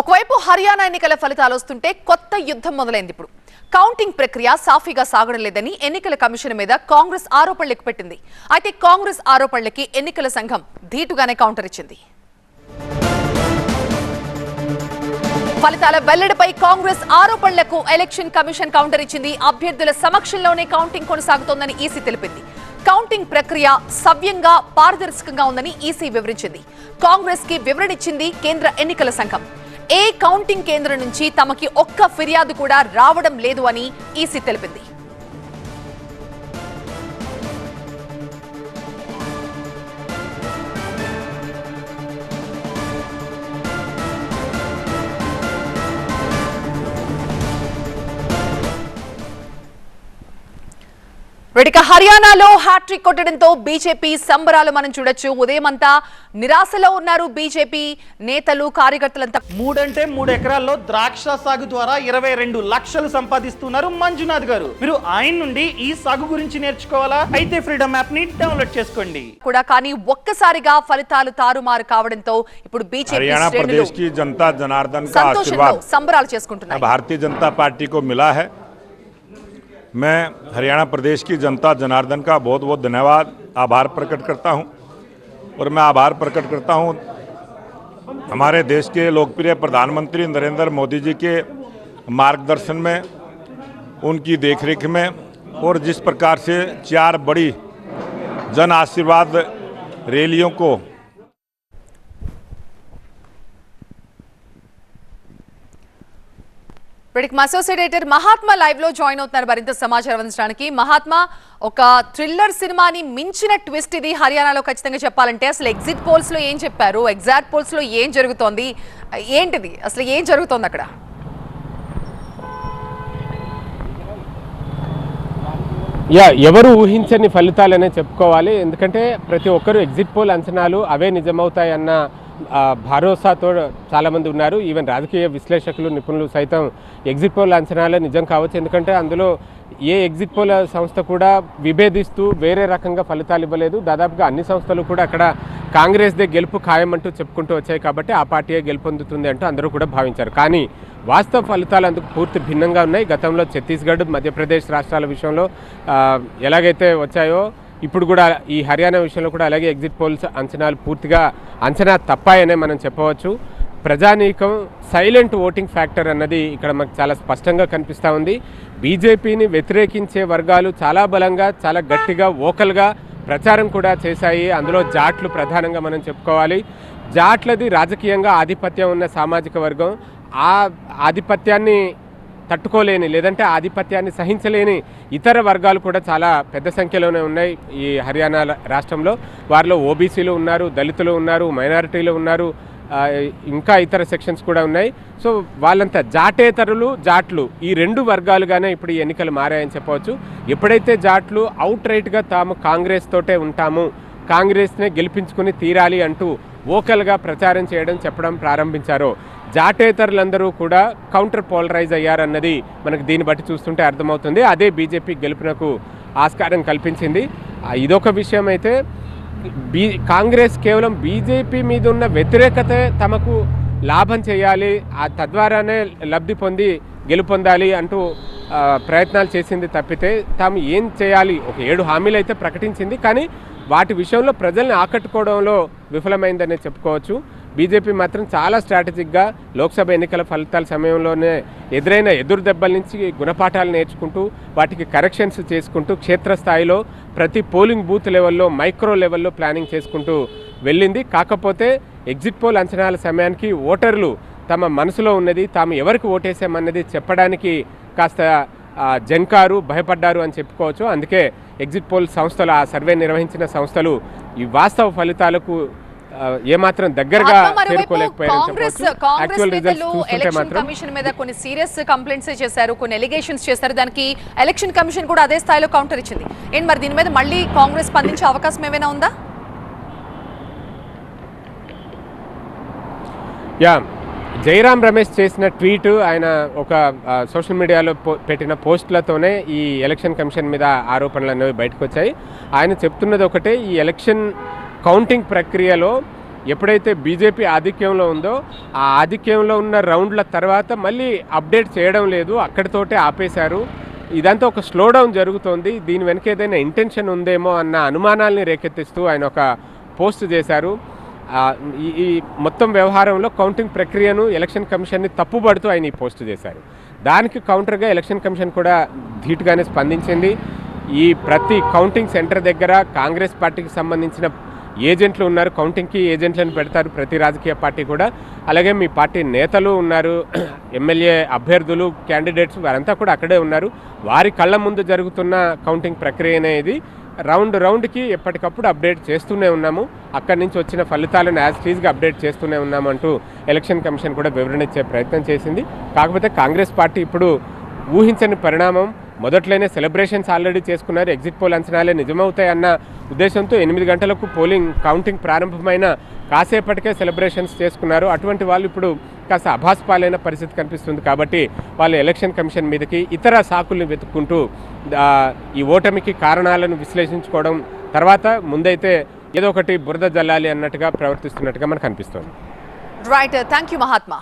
ఒకవైపు హర్యానా ఎన్నికల ఫలితాలు వస్తుంటే కొత్త యుద్ధం మొదలైంది ఇప్పుడు. కౌంటింగ్ ప్రక్రియ సాఫీగా సాగడం లేదని ఎన్నికల కమిషన్ మీద కాంగ్రెస్ ఆరోపణలు పెట్టింది. అయితే కాంగ్రెస్ ఆరోపణలకి ఎన్నికల సంఘం ధీటుగానే కౌంటర్ ఇచ్చింది. ఫలితాల వెల్లడిపై కాంగ్రెస్ ఆరోపణలకు ఎలక్షన్ కమిషన్ కౌంటర్ ఇచ్చింది. అభ్యర్థుల సమక్షంలోనే కౌంటింగ్ కొనసాగుతోందని ఈసీ తెలిపింది. కౌంటింగ్ ప్రక్రియ సవ్యంగా పారదర్శకంగా ఉందని ఈసీ వివరించింది. కాంగ్రెస్కి వివరణ ఇచ్చింది కేంద్ర ఎన్నికల సంఘం. ఏ కౌంటింగ్ కేంద్రం నుంచి తమకి ఒక్క ఫిర్యాదు కూడా రావడం లేదు అని ఈసీ తెలిపింది. వేటిక హర్యానాలో హ్యాట్రిక్ కొట్టడంతో బీజేపీ సంబరాలు మనం చూడొచ్చు. ఉదయమంతా నిరాశలో ఉన్నారు బీజేపీ నేతలు కార్యకర్తలంతా. మూడంటే మూడు ఎకరాల్లో ద్రాక్ష సాగు ద్వారా ఇరవై రెండు లక్షలు సంపాదిస్తున్నారు మంజునాథ్ గారు. మీరు ఆయన నుండి ఈ సాగు గురించి నేర్చుకోవాలా? అయితే ఫ్రీడమ్ యాప్ని డౌన్లోడ్ చేసుకోండి. కూడా కానీ ఒక్కసారిగా ఫలితాలు తారుమారు కావడంతో ఇప్పుడు బీజేపీ జనతా జనార్దన్ సంబరాలు చేసుకుంటున్నారు భారతీయ జనతా పార్టీ మిలా హై. मैं हरियाणा प्रदेश की जनता जनार्दन का बहुत बहुत धन्यवाद। आभार प्रकट करता हूँ और मैं आभार प्रकट करता हूँ हमारे देश के लोकप्रिय प्रधानमंत्री नरेंद्र मोदी जी के मार्गदर्शन में, उनकी देखरेख में और जिस प्रकार से चार बड़ी जन आशीर्वाद रैलियों को ఇప్పటికి మా అసోసియేట్ ఎడిటర్ మహాత్మా లైవ్లో జాయిన్ అవుతున్నారు మరింత సమాచారం అందించడానికి. మహాత్మా ఒక థ్రిల్లర్ సినిమాని మించిన ట్విస్ట్ ఇది హర్యానాలో ఖచ్చితంగా చెప్పాలంటే. అసలు ఎగ్జిట్ పోల్స్లో ఏం చెప్పారు? ఎగ్జాక్ట్ పోల్స్లో ఏం జరుగుతోంది? ఏంటిది? అసలు ఏం జరుగుతోంది అక్కడ? యా ఎవరు ఊహించని ఫలితాలనే చెప్పుకోవాలి. ఎందుకంటే ప్రతి ఒక్కరు ఎగ్జిట్ పోల్ అంచనాలు అవే నిజమవుతాయన్న భరోసాతో చాలామంది ఉన్నారు. ఈవెన్ రాజకీయ విశ్లేషకులు నిపుణులు సైతం ఎగ్జిట్ పోల్ అంచనాలే నిజం కావచ్చు. ఎందుకంటే అందులో ఏ ఎగ్జిట్ పోల్ సంస్థ కూడా విభేదిస్తూ వేరే రకంగా ఫలితాలు ఇవ్వలేదు. దాదాపుగా అన్ని సంస్థలు కూడా అక్కడ కాంగ్రెస్దే గెలుపు ఖాయమంటూ చెప్పుకుంటూ వచ్చాయి కాబట్టి ఆ పార్టీయే గెలుపొందుతుంది అంటూ అందరూ కూడా భావించారు. కానీ వాస్తవ ఫలితాలు అందుకు పూర్తి భిన్నంగా ఉన్నాయి. గతంలో ఛత్తీస్గఢ్ మధ్యప్రదేశ్ రాష్ట్రాల విషయంలో ఎలాగైతే వచ్చాయో ఇప్పుడు కూడా ఈ హర్యానా విషయంలో కూడా అలాగే ఎగ్జిట్ పోల్స్ అంచనాలు పూర్తిగా అంచనా తప్పాయనే మనం చెప్పవచ్చు. ప్రజానీకం సైలెంట్ ఓటింగ్ ఫ్యాక్టర్ అన్నది ఇక్కడ మనకు చాలా స్పష్టంగా కనిపిస్తూ ఉంది. బీజేపీని వ్యతిరేకించే వర్గాలు చాలా బలంగా చాలా గట్టిగా ఓకల్గా ప్రచారం కూడా చేశాయి. అందులో జాట్లు ప్రధానంగా మనం చెప్పుకోవాలి. జాట్లది రాజకీయంగా ఆధిపత్యం ఉన్న సామాజిక వర్గం. ఆ ఆధిపత్యాన్ని తట్టుకోలేని లేదంటే ఆధిపత్యాన్ని సహించలేని ఇతర వర్గాలు కూడా చాలా పెద్ద సంఖ్యలోనే ఉన్నాయి ఈ హర్యానా రాష్ట్రంలో. వారిలో ఓబీసీలు ఉన్నారు దళితులు ఉన్నారు మైనారిటీలు ఉన్నారు ఇంకా ఇతర సెక్షన్స్ కూడా ఉన్నాయి. సో వాళ్ళంతా జాటేతరులు జాట్లు ఈ రెండు వర్గాలుగానే ఇప్పుడు ఈ ఎన్నికలు మారాయని చెప్పవచ్చు. ఎప్పుడైతే జాట్లు అవుట్ రైట్గా తాము కాంగ్రెస్ తోటే ఉంటాము కాంగ్రెస్నే గెలిపించుకుని తీరాలి అంటూ ఓకల్గా ప్రచారం చేయడం చెప్పడం ప్రారంభించారో జాటేతరులందరూ కూడా కౌంటర్ పోలరైజ్ అయ్యారన్నది మనకు దీన్ని బట్టి చూస్తుంటే అర్థమవుతుంది. అదే బీజేపీ గెలుపునకు ఆస్కారం కల్పించింది. ఇదొక విషయం అయితే బీ కాంగ్రెస్ కేవలం బీజేపీ మీద ఉన్న వ్యతిరేకత తమకు లాభం చేయాలి ఆ తద్వారానే లబ్ధి పొంది గెలుపొందాలి అంటూ ప్రయత్నాలు చేసింది తప్పితే తాము ఏం చేయాలి? ఒక ఏడు హామీలు అయితే ప్రకటించింది. కానీ వాటి విషయంలో ప్రజల్ని ఆకట్టుకోవడంలో విఫలమైందనే చెప్పుకోవచ్చు. బీజేపీ మాత్రం చాలా స్ట్రాటజిక్గా లోక్సభ ఎన్నికల ఫలితాల సమయంలోనే ఎదురైన ఎదురు దెబ్బల నుంచి గుణపాఠాలు నేర్చుకుంటూ వాటికి కరెక్షన్స్ చేసుకుంటూ క్షేత్రస్థాయిలో ప్రతి పోలింగ్ బూత్ లెవెల్లో మైక్రో లెవెల్లో ప్లానింగ్ చేసుకుంటూ వెళ్ళింది. కాకపోతే ఎగ్జిట్ పోల్ అంచనాల సమయానికి ఓటర్లు తమ మనసులో ఉన్నది తాము ఎవరికి ఓటేసామన్నది చెప్పడానికి కాస్త జంకారు భయపడ్డారు అని చెప్పుకోవచ్చు. అందుకే ఎగ్జిట్ పోల్ సంస్థలు ఆ సర్వే నిర్వహించిన సంస్థలు ఈ వాస్తవ ఫలితాలకు ఏమాత్రం దగ్గరగా కమిషన్ మీద కొన్ని సీరియస్ కంప్లైంట్స్ చేశారు కొన్ని ఎలిగేషన్స్ చేశారు. దానికి ఎలక్షన్ కమిషన్ కూడా అదే స్థాయిలో కౌంటర్ ఇచ్చింది. ఏంటి మరి దీని మీద మళ్ళీ కాంగ్రెస్ స్పందించే అవకాశం ఏమైనా ఉందా? యా జయరాం రమేష్ చేసిన ట్వీట్ ఆయన ఒక సోషల్ మీడియాలో పో- పెట్టిన పోస్టులతోనే ఈ ఎలక్షన్ కమిషన్ మీద ఆరోపణలు అనేవి బయటకు వచ్చాయి ఆయన చెప్తున్నది ఒకటే ఈ ఎలక్షన్ కౌంటింగ్ ప్రక్రియలో ఎప్పుడైతే బీజేపీ ఆధిక్యంలో ఉందో ఆ ఆధిక్యంలో ఉన్న రౌండ్ల తర్వాత మళ్ళీ అప్డేట్ చేయడం లేదు. అక్కడితోటే ఆపేశారు. ఇదంతా ఒక స్లో డౌన్ జరుగుతోంది. దీని వెనక ఏదైనా ఇంటెన్షన్ ఉందేమో అన్న అనుమానాల్ని రేకెత్తిస్తూ ఆయన ఒక పోస్ట్ చేశారు. ఈ మొత్తం వ్యవహారంలో కౌంటింగ్ ప్రక్రియను ఎలక్షన్ కమిషన్ని తప్పుపడుతూ ఆయన ఈ పోస్ట్ చేశారు. దానికి కౌంటర్గా ఎలక్షన్ కమిషన్ కూడా ధీటుగానే స్పందించింది. ఈ ప్రతి కౌంటింగ్ సెంటర్ దగ్గర కాంగ్రెస్ పార్టీకి సంబంధించిన ఏజెంట్లు ఉన్నారు కౌంటింగ్కి ఏజెంట్లను పెడతారు ప్రతి రాజకీయ పార్టీ కూడా. అలాగే మీ పార్టీ నేతలు ఉన్నారు ఎమ్మెల్యే అభ్యర్థులు క్యాండిడేట్స్ వారంతా కూడా అక్కడే ఉన్నారు. వారి కళ్ళ ముందు జరుగుతున్న కౌంటింగ్ ప్రక్రియ అనేది రౌండ్ రౌండ్కి ఎప్పటికప్పుడు అప్డేట్ చేస్తూనే ఉన్నాము. అక్కడి నుంచి వచ్చిన ఫలితాలను యాజ్ టీజ్గా అప్డేట్ చేస్తూనే ఉన్నామంటూ ఎలక్షన్ కమిషన్ కూడా వివరణ ఇచ్చే ప్రయత్నం చేసింది. కాకపోతే కాంగ్రెస్ పార్టీ ఇప్పుడు ఊహించని పరిణామం. మొదట్లోనే సెలబ్రేషన్స్ ఆల్రెడీ చేసుకున్నారు. ఎగ్జిట్ పోల్ అంచనాలే నిజమవుతాయన్న ఉద్దేశంతో ఎనిమిది గంటలకు పోలింగ్ కౌంటింగ్ ప్రారంభమైన కాసేపటికే సెలబ్రేషన్స్ చేసుకున్నారు. అటువంటి వాళ్ళు ఇప్పుడు కాస్త అభాస్పాలైన పరిస్థితి కనిపిస్తుంది కాబట్టి వాళ్ళు ఎలక్షన్ కమిషన్ మీదకి ఇతర సాకుల్ని వెతుక్కుంటూ ఈ ఓటమికి కారణాలను విశ్లేషించుకోవడం తర్వాత ముందైతే ఏదో ఒకటి బురద జల్లాలి అన్నట్టుగా ప్రవర్తిస్తున్నట్టుగా మనకు అనిపిస్తుంది. Right thank you Mahatma